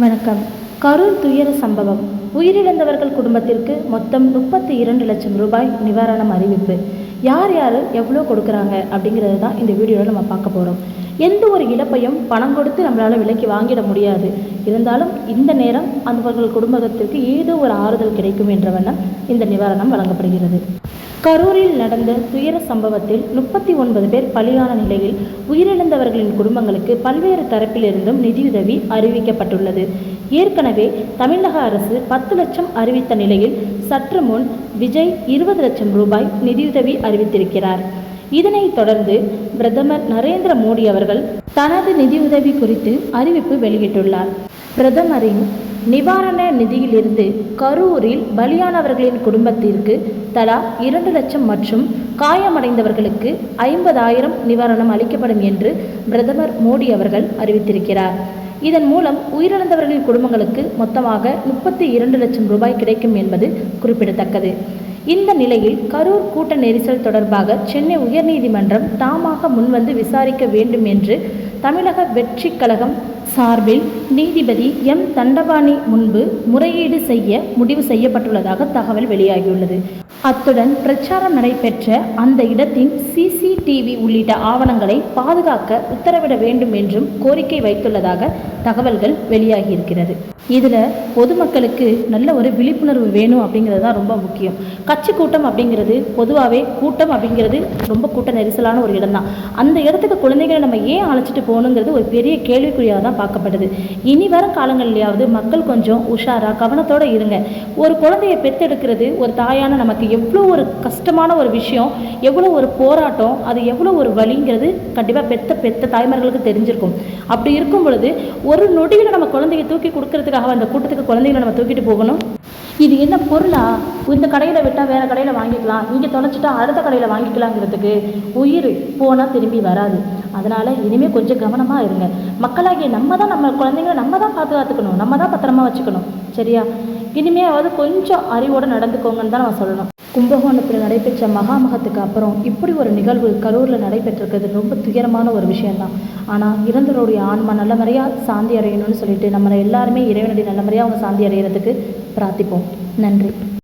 வணக்கம். கரூர் துயர சம்பவம். உயிரிழந்தவர்கள் குடும்பத்திற்கு மொத்தம் முப்பத்தி இரண்டு லட்சம் ரூபாய் நிவாரணம் அறிவிப்பு. யார் யார் எவ்வளோ கொடுக்குறாங்க அப்படிங்கிறது தான் இந்த வீடியோவில் நம்ம பார்க்க போகிறோம் எந்த ஒரு இழப்பையும் பணம் கொடுத்து நம்மளால் விலைக்கு வாங்கிட முடியாது. இருந்தாலும் இந்த நேரம் அவர்கள் குடும்பத்திற்கு ஏதோ ஒரு ஆறுதல் கிடைக்கும் என்ற வண்ணம் இந்த நிவாரணம் வழங்கப்படுகிறது. கரூரில் நடந்த துயர சம்பவத்தில் முப்பத்தி ஒன்பது பேர் பலியான நிலையில் உயிரிழந்தவர்களின் குடும்பங்களுக்கு பல்வேறு தரப்பிலிருந்தும் நிதியுதவி அறிவிக்கப்பட்டுள்ளது. ஏற்கனவே தமிழக அரசு பத்து லட்சம் அறிவித்த நிலையில் சற்று முன் விஜய் இருபது லட்சம் ரூபாய் நிதியுதவி அறிவித்திருக்கிறார். இதனைத் தொடர்ந்து பிரதமர் நரேந்திர மோடி அவர்கள் தனது நிதியுதவி குறித்து அறிவிப்பு வெளியிட்டுள்ளார். பிரதமரின் நிவாரண நிதியிலிருந்து கரூரில் பலியானவர்களின் குடும்பத்திற்கு தலா இரண்டு லட்சம் மற்றும் காயமடைந்தவர்களுக்கு ஐம்பதாயிரம் நிவாரணம் அளிக்கப்படும் என்று பிரதமர் மோடி அவர்கள் அறிவித்திருக்கிறார். இதன் மூலம் உயிரிழந்தவர்களின் குடும்பங்களுக்கு மொத்தமாக முப்பத்தி இரண்டு லட்சம் ரூபாய் கிடைக்கும் என்பது குறிப்பிடத்தக்கது. இந்த நிலையில் கரூர் கூட்ட நெரிசல் தொடர்பாக சென்னை உயர்நீதிமன்றம் தாமாக முன்வந்து விசாரிக்க வேண்டும் என்று தமிழக வெற்றி கழகம் சார்பில் நீதிபதி எம். தண்டபாணி முன்பு முறையீடு செய்ய முடிவு செய்யப்பட்டுள்ளதாக தகவல் வெளியாகியுள்ளது. அத்துடன் பிரச்சாரம் நடைபெற்ற அந்த இடத்தின் சிசிடிவி உள்ளிட்ட ஆவணங்களை பாதுகாக்க உத்தரவிட வேண்டும் என்றும் கோரிக்கை வைத்துள்ளதாக தகவல்கள் வெளியாகியிருக்கிறது. இதில் பொதுமக்களுக்கு நல்ல ஒரு விழிப்புணர்வு வேணும் அப்படிங்கிறது தான் ரொம்ப முக்கியம். கட்சி கூட்டம் அப்படிங்கிறது பொதுவாகவே கூட்டம் அப்படிங்கிறது ரொம்ப கூட்ட நெரிசலான ஒரு இடம் தான் அந்த இடத்துக்கு குழந்தைகளை நம்ம ஏன் அழைச்சிட்டு போகணுங்கிறது ஒரு பெரிய கேள்விக்குறியாக தான் பார்க்கப்படுது. இனி வரும் காலங்கள்லையாவது மக்கள் கொஞ்சம் உஷாராக கவனத்தோடு இருங்க. ஒரு குழந்தையை பெற்றெடுக்கிறது ஒரு தாயான நமக்கு எவ்வளோ ஒரு கஷ்டமான ஒரு விஷயம் எவ்வளோ ஒரு போராட்டம் அது எவ்வளோ ஒரு வலிங்கிறது கண்டிப்பாக பெத்த பெத்த தாய்மார்களுக்கு தெரிஞ்சிருக்கும். அப்படி இருக்கும் பொழுது ஒரு நொடியில் நம்ம குழந்தைய தூக்கி கொடுக்கறதுக்காக அந்த கூட்டத்துக்கு குழந்தைகளை நம்ம தூக்கிட்டு போகணும்? இது என்ன பொருளா? இந்த கடையில் விட்டால் வேறு கடையில் வாங்கிக்கலாம். இங்கே தொலைச்சிட்டா அடுத்த கடையில் வாங்கிக்கலாங்கிறதுக்கு உயிர் போனால் திரும்பி வராது. அதனால் இனிமேல் கொஞ்சம் கவனமாக இருங்க. மக்களாகிய நம்ம தான் நம்ம குழந்தைங்களை நம்ம தான் பாதுகாத்துக்கணும். நம்ம தான் பத்திரமா வச்சுக்கணும். சரியா? இனிமேலாவது கொஞ்சம் அறிவோடு நடந்துக்கோங்கன்னு தான் நான் சொல்லணும். கும்பகோணத்தில் நடைபெற்ற மகாமகத்துக்கு அப்புறம் இப்படி ஒரு நிகழ்வு கரூரில் நடைபெற்றிருக்கிறது ரொம்ப துயரமான ஒரு விஷயந்தான் ஆனால் இறந்தவருடைய ஆன்மா நல்ல முறையாக சாந்தி அடையணும்னு சொல்லிட்டு நம்மளை எல்லாருமே இறைவனுடைய நல்ல முறையாக அவங்க சாந்தி அடைகிறதுக்கு பிரார்த்திப்போம். நன்றி.